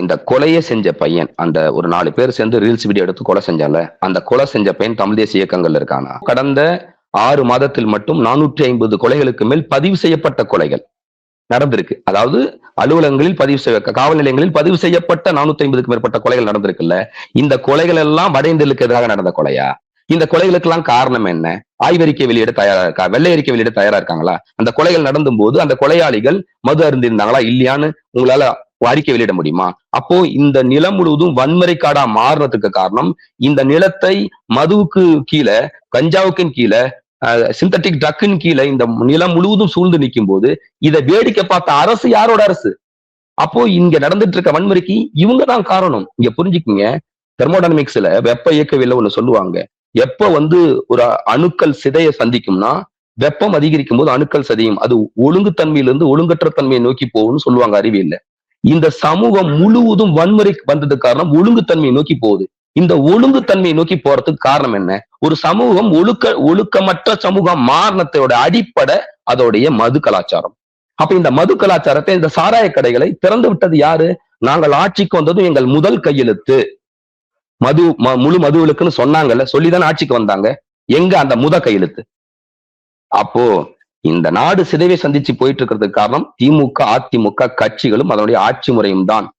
இந்த கொலையை செஞ்ச பையன் அந்த ஒரு நாலு பேர் சேர்ந்து ரீல்ஸ் வீடியோ எடுத்து கொலை செஞ்சால அந்த கொலை செஞ்ச பையன் தமிழ் தேசிய இயக்கங்கள்ல இருக்கானா? கடந்த ஆறு மாதத்தில் மட்டும் நானூற்றி ஐம்பது கொலைகளுக்கு மேல் பதிவு செய்யப்பட்ட கொலைகள் நடந்திருக்கு. அதாவது அலுவலகங்களில் பதிவு செய்ய காவல் நிலையங்களில் பதிவு செய்யப்பட்ட நானூத்தி ஐம்பதுக்கு மேற்பட்ட கொலைகள் நடந்திருக்குல்ல இந்த கொலைகள் எல்லாம் வட இந்தியர்களுக்கு எதிராக நடந்த கொலையா? இந்த கொலைகளுக்கெல்லாம் காரணம் என்ன? ஆய்வறிக்கை வெளியிட தயாரா இருக்கா வெள்ளை அறிக்கை வெளியிட தயாரா இருக்காங்களா? அந்த கொலைகள் நடந்தும் போது அந்த கொலையாளிகள் மது அருந்திருந்தாங்களா இல்லையான்னு உங்களால அறிக்கை வெளியிட முடியுமா? அப்போ இந்த நிலம் முழுவதும் வன்முறை காடா மாறுறதுக்கு காரணம் இந்த நிலத்தை மதுவுக்கு கீழே கஞ்சாவுக்கின் கீழே சிந்தட்டிக் ட்ரக்கின் கீழே இந்த நிலம் முழுவதும் சூழ்ந்து நிற்கும் போது இதை வேடிக்கை பார்த்த அரசு யாரோட அரசு? அப்போ இங்க நடந்துட்டு இருக்க வன்முறைக்கு இவங்க தான் காரணம். இங்க புரிஞ்சுக்குங்க. தெர்மோடைனமிக்ஸ்ல வெப்ப இயக்கவியல ஒண்ணு சொல்லுவாங்க. எப்ப வந்து ஒரு அணுக்கள் சிதைய சந்திக்கும்னா வெப்பம் அதிகரிக்கும் போது அணுக்கள் சதியும். அது ஒழுங்கு தன்மையிலிருந்து ஒழுங்கற்ற தன்மையை நோக்கி போகும்னு சொல்லுவாங்க அறிவியல்ல. இந்த சமூகம் முழுவதும் வன்முறை வந்ததுக்கு காரணம் ஒழுங்குத்தன்மையை நோக்கி போகுது. இந்த ஒழுங்குத்தன்மையை நோக்கி போறதுக்கு காரணம் என்ன? ஒரு சமூகம் ஒழுக்க ஒழுக்கமற்ற சமூகம் மாறினத்தோட அடிப்படை அதோடைய மது கலாச்சாரம். அப்ப இந்த மது கலாச்சாரத்தை இந்த சாராய கடைகளை திறந்து விட்டது யாரு? நாங்கள் ஆட்சிக்கு வந்ததும் எங்கள் முதல் கையெழுத்து. மது ம- முழு மதுவிலக்குன்னு சொன்னாங்கல்ல சொல்லிதான் ஆட்சிக்கு வந்தாங்க. எங்க அந்த முத கையெழுத்து? அப்போ இந்த நாடு சிதைவை சந்திச்சு போயிட்டு இருக்கிறதுக்கு காரணம் திமுக அதிமுக கட்சிகளும் அதனுடைய ஆட்சி முறையும் தான்.